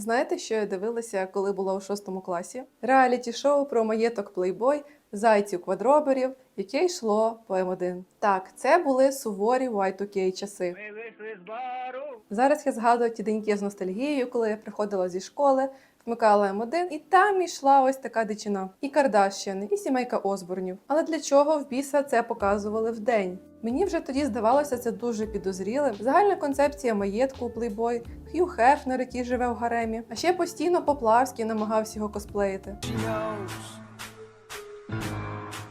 Знаєте, що я дивилася, коли була у шостому класі? Реаліті шоу про маєток плейбой, зайців квадроберів, яке йшло по М1. Так, це були суворі Y2K часи. Ми вийшли з бару. Зараз я згадую ті деньки з ностальгією, коли я приходила зі школи, вмикала М1, і там йшла ось така дичина. І Кардашяни, і сімейка Озборнів. Але для чого в біса це показували вдень? Мені вже тоді здавалося це дуже підозрілим. Загальна концепція маєтку у плейбой, Хью Хефнер, який живе в гаремі, а ще постійно Поплавський намагався його косплеїти.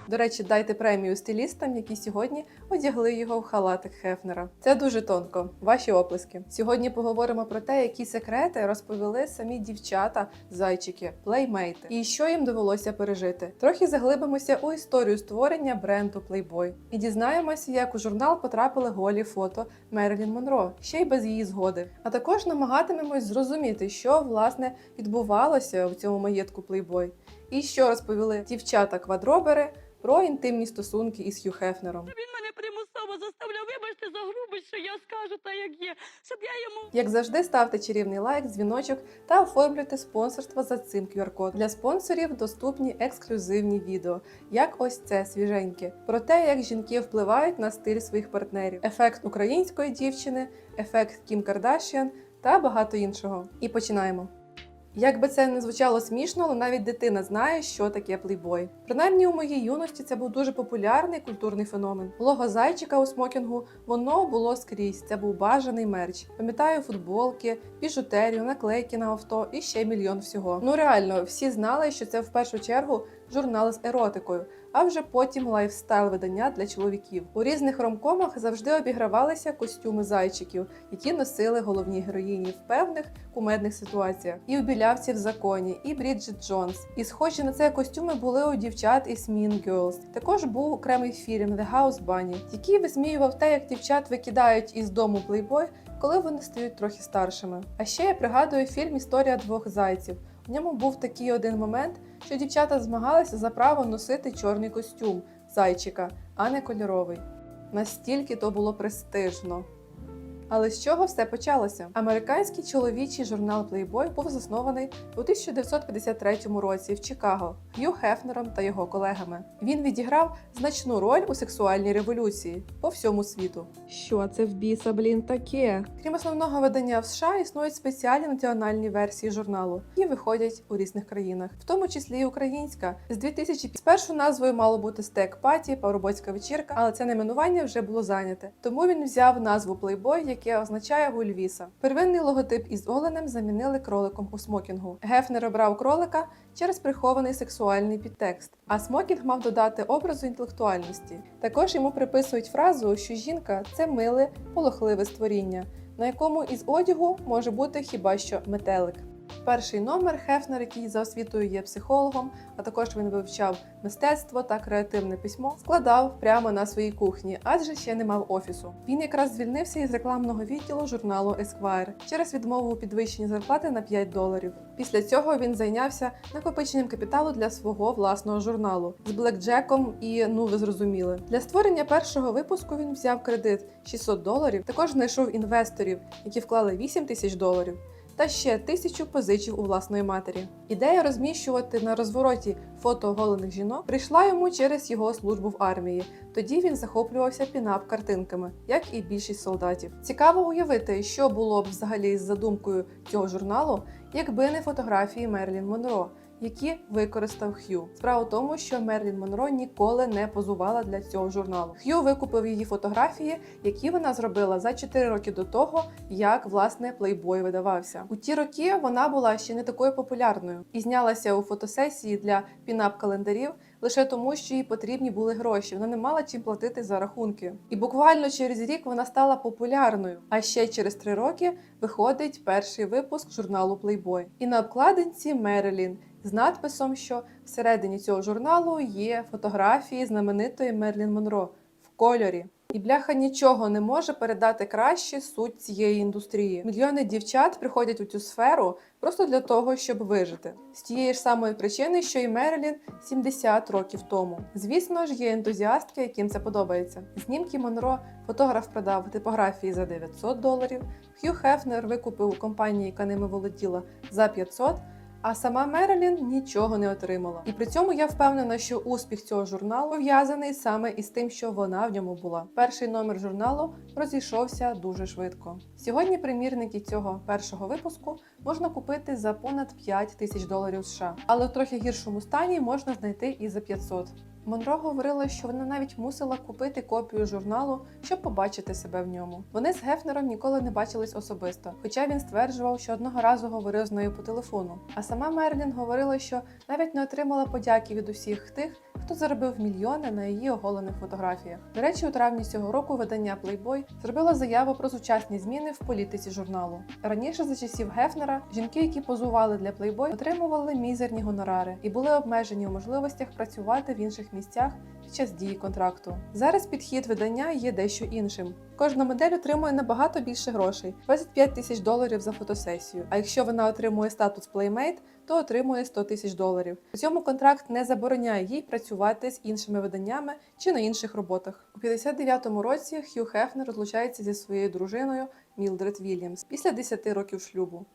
До речі, дайте премію стилістам, які сьогодні одягли його в халатик Хефнера. Це дуже тонко. Ваші оплески. Сьогодні поговоримо про те, які секрети розповіли самі дівчата, зайчики, плеймейти, і що їм довелося пережити. Трохи заглибимося у історію створення бренду Playboy. і дізнаємося, як у журнал потрапили голі фото Мерлін Монро, ще й без її згоди. А також намагатимемось зрозуміти, що власне відбувалося у цьому маєтку Playboy. І що розповіли дівчата-квадробери про інтимні стосунки із Хью Хефнером. Він мене примусово заставляв, вибачте за грубость, що я скажу так, як є, щоб я йому Як завжди, ставте чарівний лайк, дзвіночок та оформлюйте спонсорство за цим QR-код. Для спонсорів доступні ексклюзивні відео, як ось це свіженьке, про те, як жінки впливають на стиль своїх партнерів, ефект української дівчини, ефект Кім Кардашіан та багато іншого. І починаємо. Як би це не звучало смішно, але навіть дитина знає, що таке плейбой. Принаймні у моїй юності це був дуже популярний культурний феномен. Лого зайчика у смокінгу воно було скрізь. Це був бажаний мерч. Пам'ятаю футболки, біжутерію, наклейки на авто і ще мільйон всього. Ну реально, всі знали, що це в першу чергу журнал з еротикою, а вже потім лайфстайл видання для чоловіків. У різних ромкомах завжди обігравалися костюми зайчиків, які носили головні героїні в певних кумедних ситуаціях. І у білявці в законі, і Бріджит Джонс. І схожі на це костюми були у дівчат із Mean Girls. Також був окремий фільм The House Bunny, який висміював те, як дівчат викидають із дому плейбой, коли вони стають трохи старшими. А ще я пригадую фільм Історія двох зайців. В ньому був такий один момент, що дівчата змагалися за право носити чорний костюм зайчика, а не кольоровий. Настільки то було престижно. Але з чого все почалося? Американський чоловічий журнал Playboy був заснований у 1953 році в Чикаго Хью Хефнером та його колегами. Він відіграв значну роль у сексуальній революції по всьому світу. Що це в біса, блін, таке? Крім основного видання в США, існують спеціальні національні версії журналу, які виходять у різних країнах, в тому числі і українська. З 2000 спершу назвою мало бути стек паті, парубоцька вечірка, але це найменування вже було зайняте. Тому він взяв назву Playboy, яке означає гульвіса. Первинний логотип із оленем замінили кроликом у смокінгу. Гефнер обрав кролика через прихований сексуальний підтекст, а смокінг мав додати образу інтелектуальності. Також йому приписують фразу, що жінка це миле, полохливе створіння, на якому із одягу може бути хіба що метелик. Перший номер Хефнер, який за освітою є психологом, а також він вивчав мистецтво та креативне письмо, складав прямо на своїй кухні, адже ще не мав офісу. Він якраз звільнився із рекламного відділу журналу Esquire через відмову у підвищенні зарплати на 5 доларів. Після цього він зайнявся накопиченням капіталу для свого власного журналу з блекджеком і ну ви зрозуміли. Для створення першого випуску він взяв кредит 600 доларів. Також знайшов інвесторів, які вклали 8 тисяч доларів та ще тисячу позичив у власної матері. Ідея розміщувати на розвороті фото оголених жінок прийшла йому через його службу в армії. Тоді він захоплювався пінап-картинками, як і більшість солдатів. Цікаво уявити, що було б взагалі з задумкою цього журналу, якби не фотографії Мерлін Монро. Які використав Хью. Справа в тому, що Мерлін Монро ніколи не позувала для цього журналу. Хью викупив її фотографії, які вона зробила за 4 роки до того, як власне плейбой видавався. У ті роки вона була ще не такою популярною і знялася у фотосесії для пінап-календарів лише тому, що їй потрібні були гроші. Вона не мала чим платити за рахунки. І буквально через рік вона стала популярною. А ще через три роки виходить перший випуск журналу Playboy. І на обкладинці Мерилін з надписом, що всередині цього журналу є фотографії знаменитої Мерлін Монро в кольорі. І бляха нічого не може передати краще суть цієї індустрії. Мільйони дівчат приходять у цю сферу просто для того, щоб вижити. З тієї ж самої причини, що і Мерилін 70 років тому. Звісно ж, є ентузіастки, яким це подобається. Знімки Монро фотограф продав типографії за 900 доларів. Хью Хефнер викупив у компанії, яка ними володіла, за 500, а сама Мерелін нічого не отримала. І при цьому я впевнена, що успіх цього журналу пов'язаний саме із тим, що вона в ньому була. Перший номер журналу розійшовся дуже швидко. Сьогодні примірники цього першого випуску можна купити за понад 5 тисяч доларів США, але в трохи гіршому стані можна знайти і за 500. Монро говорила, що вона навіть мусила купити копію журналу, щоб побачити себе в ньому. Вони з Гефнером ніколи не бачились особисто, хоча він стверджував, що одного разу говорив з нею по телефону. А сама Мерлін говорила, що навіть не отримала подяки від усіх тих, хто заробив мільйони на її оголених фотографіях. До речі, у травні цього року видання Playboy зробило заяву про сучасні зміни в політиці журналу. Раніше за часів Гефнера жінки, які позували для Playboy, отримували мізерні гонорари і були обмежені у можливостях працювати в інших місцях під час дії контракту. Зараз підхід видання є дещо іншим. Кожна модель отримує набагато більше грошей 25 тисяч доларів за фотосесію. А якщо вона отримує статус Playmate, то отримує 100 тисяч доларів. При цьому контракт не забороняє їй працювати з іншими виданнями чи на інших роботах. У 59-му році Хью Хефнер розлучається зі своєю дружиною Мілдред Вільямс після 10 років шлюбу.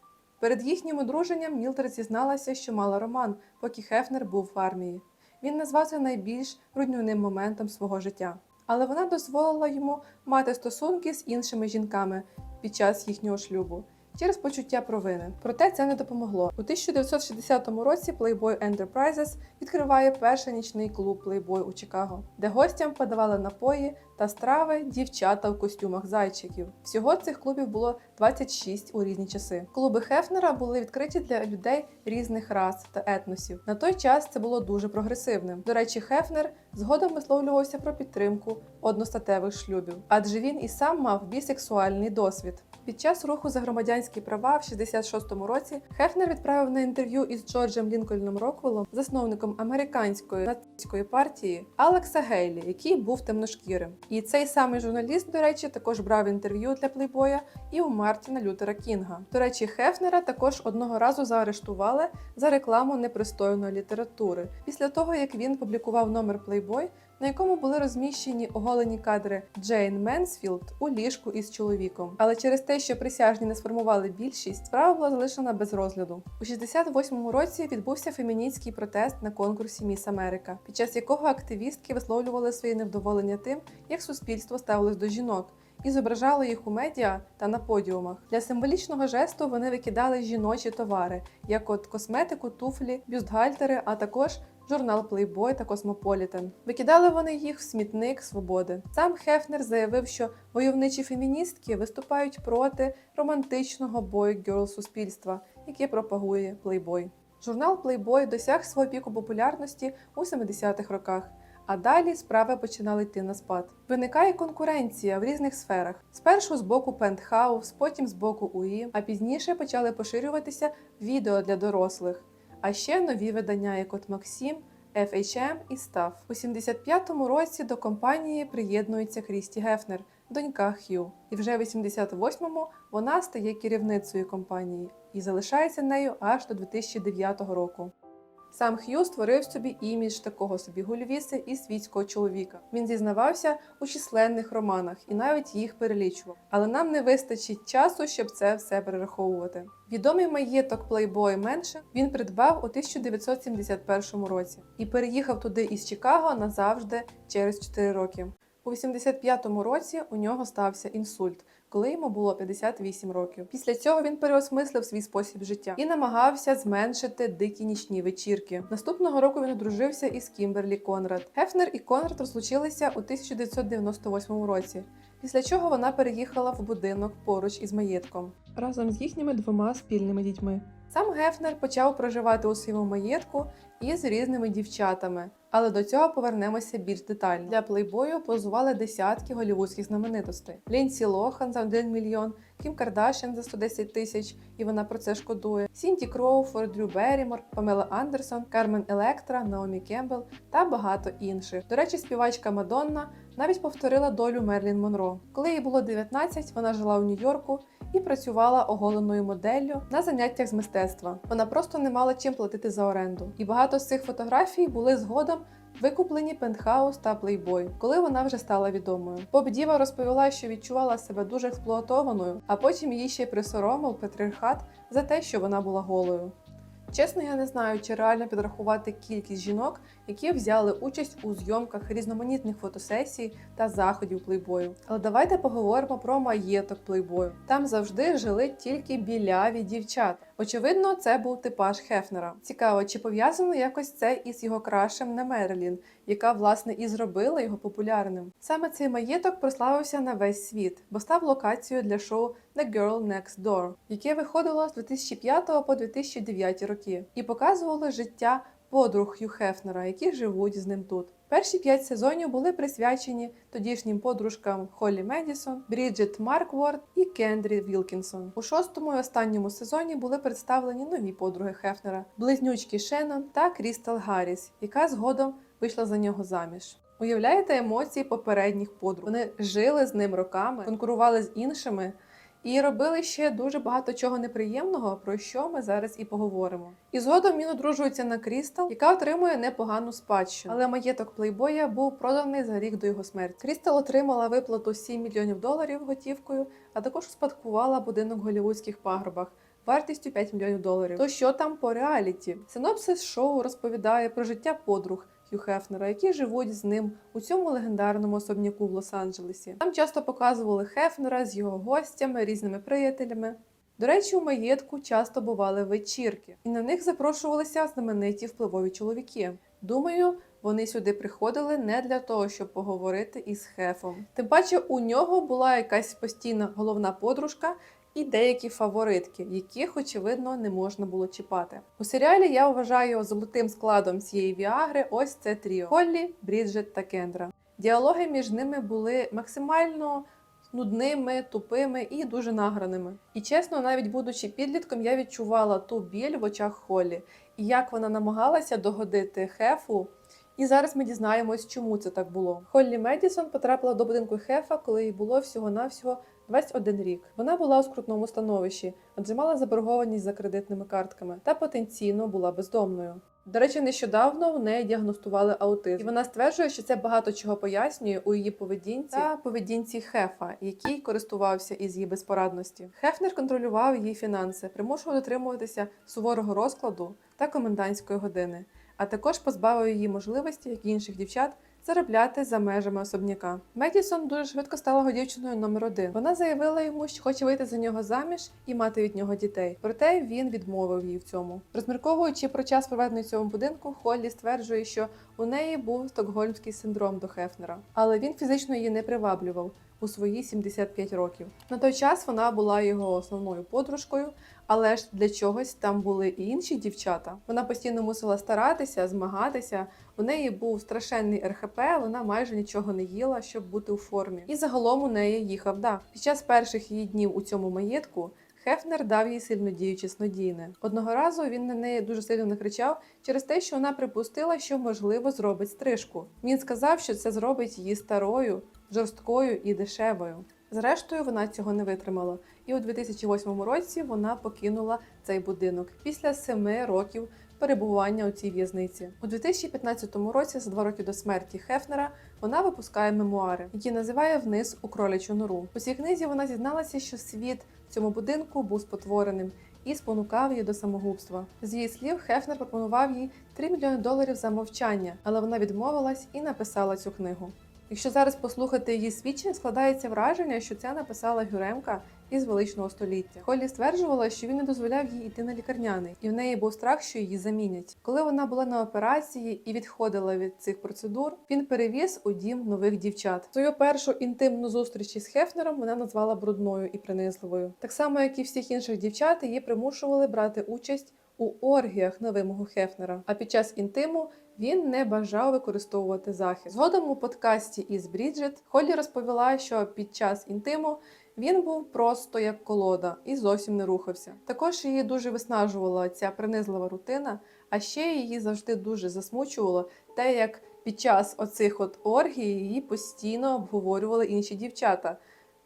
Перед їхнім одруженням Мілдред зізналася, що мала роман, поки Хефнер був в армії. Він назвав це найбільш руйнівним моментом свого життя. Але вона дозволила йому мати стосунки з іншими жінками під час їхнього шлюбу через почуття провини. Проте це не допомогло. У 1960 році Playboy Enterprises відкриває перший нічний клуб Playboy у Чикаго, де гостям подавали напої та страви дівчата в костюмах зайчиків. Всього цих клубів було 26 у різні часи. Клуби Хефнера були відкриті для людей різних рас та етносів. На той час це було дуже прогресивним. До речі, Хефнер згодом висловлювався про підтримку одностатевих шлюбів, адже він і сам мав бісексуальний досвід. Під час руху за громадянські права в 66-му році Хефнер відправив на інтерв'ю із Джорджем Лінкольном Роквеллом, засновником американської нацистської партії Алекса Гейлі, який був темношкірим. І цей самий журналіст, до речі, також брав інтерв'ю для плейбоя і у Мартіна Лютера Кінга. До речі, Хефнера також одного разу заарештували за рекламу непристойної літератури після того, як він публікував номер Playboy, на якому були розміщені оголені кадри Джейн Менсфілд у ліжку із чоловіком. Але через те, що присяжні не сформували більшість, справа була залишена без розгляду. У 68-му році відбувся феміністський протест на конкурсі Міс Америка, під час якого активістки висловлювали своє невдоволення тим, як суспільство ставилось до жінок. І зображали їх у медіа та на подіумах. Для символічного жесту вони викидали жіночі товари, як от косметику, туфлі, бюстгальтери, а також журнал Playboy та Cosmopolitan. Викидали вони їх в смітник свободи. Сам Хефнер заявив, що войовничі феміністки виступають проти романтичного бой-герл суспільства, яке пропагує Playboy. Журнал Playboy досяг свого піку популярності у 70-х роках. А далі справи починали йти на спад. Виникає конкуренція в різних сферах. Спершу з боку Penthouse, потім з боку УІ, а пізніше почали поширюватися відео для дорослих. А ще нові видання, як от Максим, FHM і Staff. У 75-му році до компанії приєднується Крісті Гефнер, донька Хью. І вже в 88-му вона стає керівницею компанії і залишається нею аж до 2009 року. Сам Х'ю створив собі імідж такого собі гульвіси і світського чоловіка. Він зізнавався у численних романах і навіть їх перелічував. Але нам не вистачить часу, щоб це все перераховувати. Відомий маєток Playboy Mansion він придбав у 1971 році і переїхав туди із Чикаго назавжди через 4 роки. У 85-му році у нього стався інсульт, коли йому було 58 років. Після цього він переосмислив свій спосіб життя і намагався зменшити дикі нічні вечірки. Наступного року він одружився із Кімберлі Конрад. Гефнер і Конрад розлучилися у 1998 році. Після чого вона переїхала в будинок поруч із маєтком разом з їхніми двома спільними дітьми. Сам Гефнер почав проживати у своєму маєтку із різними дівчатами, але до цього повернемося більш детально. Для плейбою позували десятки голівудських знаменитостей: Лінсі Лохан за 1 мільйон, Кім Кардашян за 110 тисяч, і вона про це шкодує. Сінті Кроуфорд, Дрю Беррімор, Памела Андерсон, Кармен Електра, Наомі Кембл та багато інших. До речі, співачка Мадонна Навіть повторила долю Мерлін Монро. Коли їй було 19, вона жила у Нью-Йорку і працювала оголеною моделлю на заняттях з мистецтва. Вона просто не мала чим платити за оренду. І багато з цих фотографій були згодом викуплені Пентхаус та Плейбой, коли вона вже стала відомою. Поп Діва розповіла, що відчувала себе дуже експлуатованою, а потім її ще й присоромив патріархат за те, що вона була голою. Чесно, я не знаю, чи реально підрахувати кількість жінок, які взяли участь у зйомках різноманітних фотосесій та заходів плейбою. Але давайте поговоримо про маєток плейбою. Там завжди жили тільки біляві дівчата. Очевидно, це був типаж Хефнера. Цікаво, чи пов'язано якось це із його крашем на Мерлін, яка власне і зробила його популярним. Саме цей маєток прославився на весь світ, бо став локацією для шоу The Girl Next Door, яке виходило з 2005 по 2009 роки, і показувало життя подруг Хью Хефнера, які живуть з ним тут. Перші п'ять сезонів були присвячені тодішнім подружкам Холлі Медісон, Бріджит Маркворд і Кендрі Вілкінсон. У шостому і останньому сезоні були представлені нові подруги Хефнера, близнючки Шеннон та Крістал Гарріс, яка згодом вийшла за нього заміж. Уявляєте емоції попередніх подруг? Вони жили з ним роками, конкурували з іншими і робили ще дуже багато чого неприємного, про що ми зараз і поговоримо. І згодом він одружується на Крістал, яка отримує непогану спадщину. Але маєток плейбоя був проданий за рік до його смерті. Крістал отримала виплату 7 мільйонів доларів готівкою, а також успадкувала будинок в голівудських пагорбах. Вартістю 5 мільйонів доларів. То що там по реаліті? Синопсис шоу розповідає про життя подруг Хью Хефнера, які живуть з ним у цьому легендарному особняку в Лос-Анджелесі. Там часто показували Хефнера з його гостями, різними приятелями. До речі, у маєтку часто бували вечірки, і на них запрошувалися знамениті впливові чоловіки. Думаю, вони сюди приходили не для того, щоб поговорити із Хефом. Тим паче, у нього була якась постійна головна подружка, і деякі фаворитки, яких, очевидно, не можна було чіпати. У серіалі я вважаю золотим складом цієї віагри ось це тріо: Холлі, Бріджет та Кендра. Діалоги між ними були максимально нудними, тупими і дуже награними. І чесно, навіть будучи підлітком, я відчувала ту біль в очах Холлі, і як вона намагалася догодити Хефу. І зараз ми дізнаємось, чому це так було. Холлі Медісон потрапила до будинку Хефа, коли їй було всього-навсього 21 рік. Вона була у скрутному становищі, адже мала заборгованість за кредитними картками та потенційно була бездомною. До речі, нещодавно в неї діагностували аутизм, і вона стверджує, що це багато чого пояснює у її поведінці та поведінці Хефа, який користувався із її безпорадності. Хефнер контролював її фінанси, примушував дотримуватися суворого розкладу та комендантської години, а також позбавив її можливості, як і інших дівчат, заробляти за межами особняка. Медісон дуже швидко стала його дівчиною номер один. Вона заявила йому, що хоче вийти за нього заміж і мати від нього дітей. Проте він відмовив їй в цьому. Розмірковуючи про час проведений в цьому будинку, Холлі стверджує, що у неї був стокгольмський синдром до Хефнера, але він фізично її не приваблював у свої 75 років. На той час вона була його основною подружкою. Але ж для чогось там були і інші дівчата. Вона постійно мусила старатися, змагатися. У неї був страшенний РХП, вона майже нічого не їла, щоб бути у формі. І загалом у неї їхав дах. Під час перших її днів у цьому маєтку Хефнер дав їй сильнодіюче снодійне. Одного разу він на неї дуже сильно накричав через те, що вона припустила, що можливо зробить стрижку. Він сказав, що це зробить її старою, жорсткою і дешевою. Зрештою, вона цього не витримала, і у 2008 році вона покинула цей будинок після семи років перебування у цій в'язниці. У 2015 році, за два роки до смерті Хефнера, вона випускає мемуари, які називає вниз у кролячу нору. У цій книзі вона зізналася, що світ в цьому будинку був спотвореним і спонукав її до самогубства. З її слів, Хефнер пропонував їй 3 мільйони доларів за мовчання, але вона відмовилась і написала цю книгу. Якщо зараз послухати її свідчення, складається враження, що це написала Гюремка із величного століття. Холлі стверджувала, що він не дозволяв їй йти на лікарняний, і в неї був страх, що її замінять. Коли вона була на операції і відходила від цих процедур, він перевіз у дім нових дівчат. Свою першу інтимну зустріч із Хефнером вона назвала брудною і принизливою. Так само, як і всіх інших дівчат, її примушували брати участь у оргіях на вимогу Хефнера. А під час інтиму він не бажав використовувати захист. Згодом у подкасті із Бріджит Холлі розповіла, що під час інтиму він був просто як колода і зовсім не рухався. Також її дуже виснажувала ця принизлива рутина, а ще її завжди дуже засмучувало те, як Під час оцих от оргій її постійно обговорювали інші дівчата.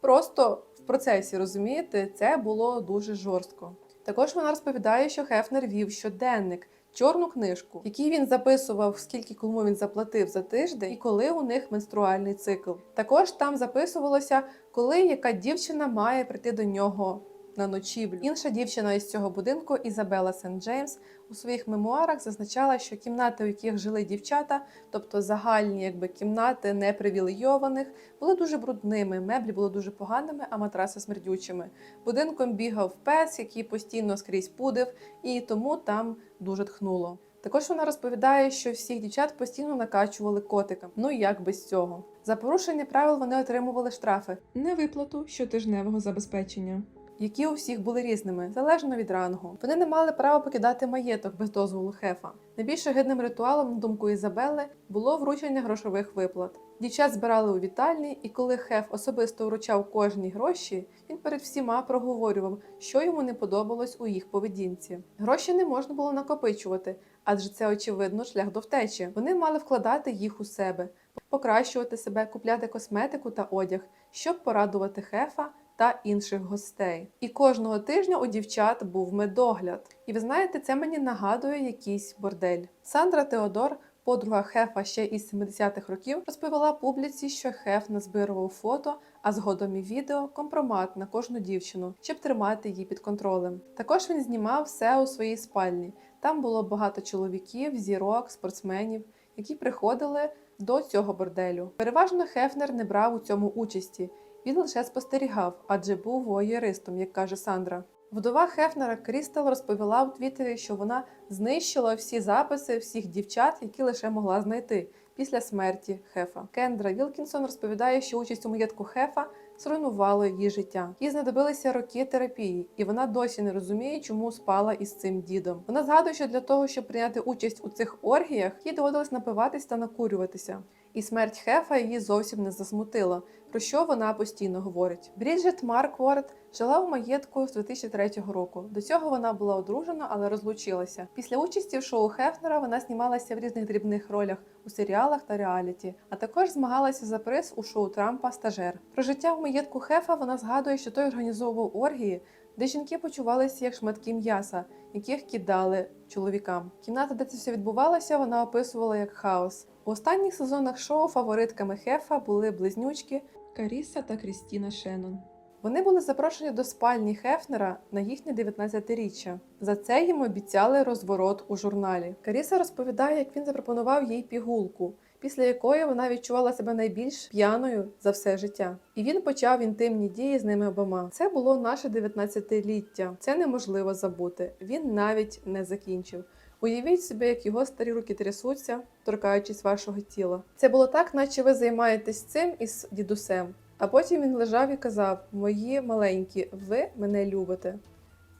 Просто в процесі, розумієте, це було дуже жорстко. Також вона розповідає, що Хефнер вів щоденник, чорну книжку, в якій він записував, скільки кому він заплатив за тиждень і коли у них менструальний цикл. Також там записувалося, коли яка дівчина має прийти до нього на ночівлю. Інша дівчина із цього будинку, Ізабела Сент Джеймс, у своїх мемуарах зазначала, що кімнати, у яких жили дівчата, тобто загальні якби кімнати непривілейованих, були дуже брудними, меблі були дуже поганими, а матраси смердючими. Будинком бігав пес, який постійно скрізь пудив, і тому там дуже тхнуло. Також вона розповідає, що всіх дівчат постійно накачували котикам. Ну як без цього? За порушення правил вони отримували штрафи, невиплату щотижневого забезпечення. Які у всіх були різними, залежно від рангу. Вони не мали права покидати маєток без дозволу хефа. Найбільш гидним ритуалом, на думку Ізабели, було вручення грошових виплат. Дівчат збирали у вітальні, і коли хеф особисто вручав кожній гроші, він перед всіма проговорював, що йому не подобалось у їх поведінці. Гроші не можна було накопичувати, адже це очевидно шлях до втечі. Вони мали вкладати їх у себе, покращувати себе, купляти косметику та одяг, щоб порадувати хефа та інших гостей. І кожного тижня у дівчат був медогляд. І ви знаєте, це мені нагадує якийсь бордель. Сандра Теодор. Подруга Хефа ще із 70-х років розповіла публіці, що Хеф назбирував фото, а згодом і відео компромат на кожну дівчину, щоб тримати її під контролем. Також він знімав все у своїй спальні. Там було багато чоловіків, зірок, спортсменів, які приходили до цього борделю. Переважно Хефнер не брав у цьому участі. Він лише спостерігав, адже був воєристом, як каже Сандра. Вдова Хефнера Крістал розповіла у Твіттері, що вона знищила всі записи всіх дівчат, які лише могла знайти після смерті Хефа. Кендра Вілкінсон розповідає, що участь у маєтку Хефа зруйнувала її життя. Їй знадобилися роки терапії, і вона досі не розуміє, чому спала із цим дідом. Вона згадує, що для того, щоб прийняти участь у цих оргіях, їй доводилось напиватись та накурюватися. І смерть Хефа її зовсім не засмутила, про що вона постійно говорить. Бріджит Маркворд жила у маєтку з 2003 року. До цього вона була одружена, але розлучилася. Після участі в шоу Хефнера вона знімалася в різних дрібних ролях у серіалах та реаліті, а також змагалася за приз у шоу Трампа Стажер. Про життя в маєтку Хефа вона згадує, що той організовував оргії, де жінки почувалися як шматки м'яса, яких кидали чоловікам. Кімната, де це все відбувалося, вона описувала як хаос. У останніх сезонах шоу фаворитками Хефа були близнючки Каріса та Крістіна Шеннон. Вони були запрошені до спальні Хефнера на їхнє 19-річчя. За це їм обіцяли розворот у журналі. Каріса розповідає, як він запропонував їй пігулку, після якої вона відчувала себе найбільш п'яною за все життя. І він почав інтимні дії з ними обома. Це було наше 19-ліття. Це неможливо забути. Він навіть не закінчив. Уявіть собі, як його старі руки трясуться, торкаючись вашого тіла. Це було так, наче ви займаєтесь цим із дідусем. А потім він лежав і казав: Мої маленькі, ви мене любите.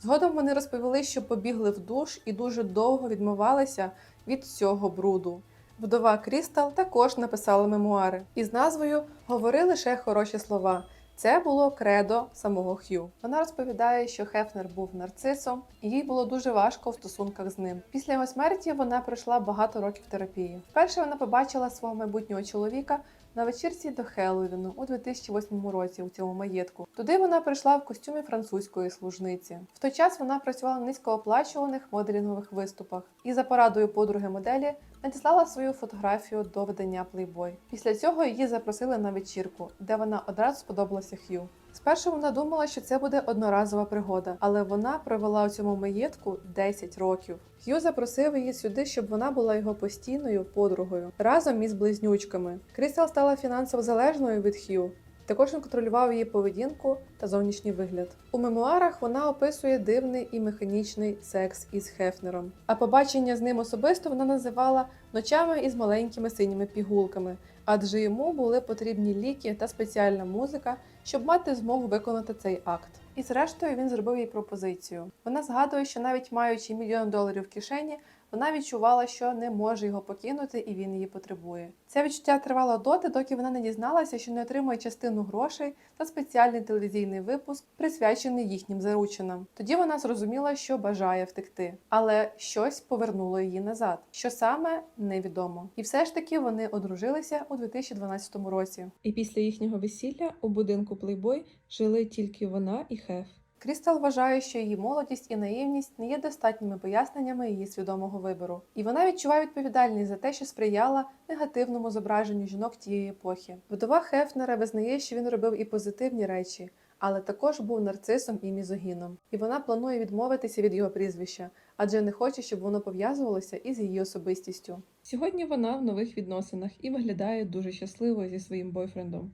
Згодом вони розповіли, що побігли в душ і дуже довго відмивалися від цього бруду. Вдова Крістал також написала мемуари із назвою Говори лише хороші слова. Це було кредо самого Х'ю. Вона розповідає, що Хефнер був нарцисом, і їй було дуже важко в стосунках з ним. Після його смерті вона пройшла багато років терапії. Вперше вона побачила свого майбутнього чоловіка на вечірці до Хеллоуіну у 2008 році у цьому маєтку. Туди вона прийшла в костюмі французької служниці. В той час вона працювала на низькооплачуваних моделінгових виступах і за порадою подруги моделі надіслала свою фотографію до видання Playboy. Після цього її запросили на вечірку, де вона одразу сподобалася Х'ю. Спершу вона думала, що це буде одноразова пригода, але вона провела у цьому маєтку 10 років. Х'ю запросив її сюди, щоб вона була його постійною подругою разом із близнючками. Крістал стала фінансово залежною від Х'ю. Також він контролював її поведінку та зовнішній вигляд. У мемуарах вона описує дивний і механічний секс із Хефнером. А побачення з ним особисто вона називала ночами із маленькими синіми пігулками, адже йому були потрібні ліки та спеціальна музика, щоб мати змогу виконати цей акт. І зрештою він зробив їй пропозицію. Вона згадує, що навіть маючи мільйон доларів в кишені, Вона відчувала, що не може його покинути, і він її потребує. Це відчуття тривало доти, доки вона не дізналася, що не отримує частину грошей та спеціальний телевізійний випуск, присвячений їхнім заручинам. Тоді вона зрозуміла, що бажає втекти, але щось повернуло її назад. Що саме невідомо. І все ж таки вони одружилися у 2012 році. І після їхнього весілля у будинку Плейбой жили тільки вона і Хеф. Крістал вважає, що її молодість і наївність не є достатніми поясненнями її свідомого вибору, і вона відчуває відповідальність за те, що сприяла негативному зображенню жінок тієї епохи. Вдова Хефнера визнає, що він робив і позитивні речі, але також був нарцисом і мізогіном. І вона планує відмовитися від його прізвища, адже не хоче, щоб воно пов'язувалося із її особистістю. Сьогодні вона в нових відносинах і виглядає дуже щасливо зі своїм бойфрендом.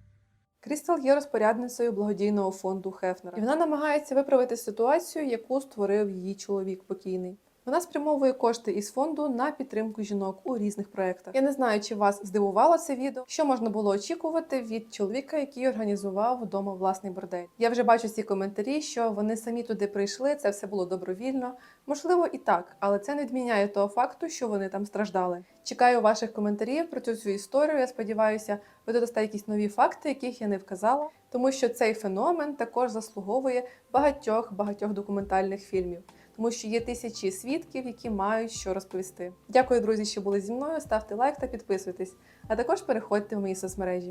Крістал є розпорядницею благодійного фонду Хефнера, і вона намагається виправити ситуацію, яку створив її чоловік покійний. Вона спрямовує кошти із фонду на підтримку жінок у різних проєктах. Я не знаю, чи вас здивувало це відео, що можна було очікувати від чоловіка, який організував вдома власний бордель. Я вже бачу ці коментарі, що вони самі туди прийшли, це все було добровільно. Можливо, і так, але це не відміняє того факту, що вони там страждали. Чекаю ваших коментарів про цю всю історію. Я сподіваюся, ви додасте якісь нові факти, яких я не вказала, тому що цей феномен також заслуговує багатьох багатьох документальних фільмів, тому що є тисячі свідків, які мають що розповісти. Дякую, друзі, що були зі мною. Ставте лайк та підписуйтесь, а також переходьте в мої соцмережі.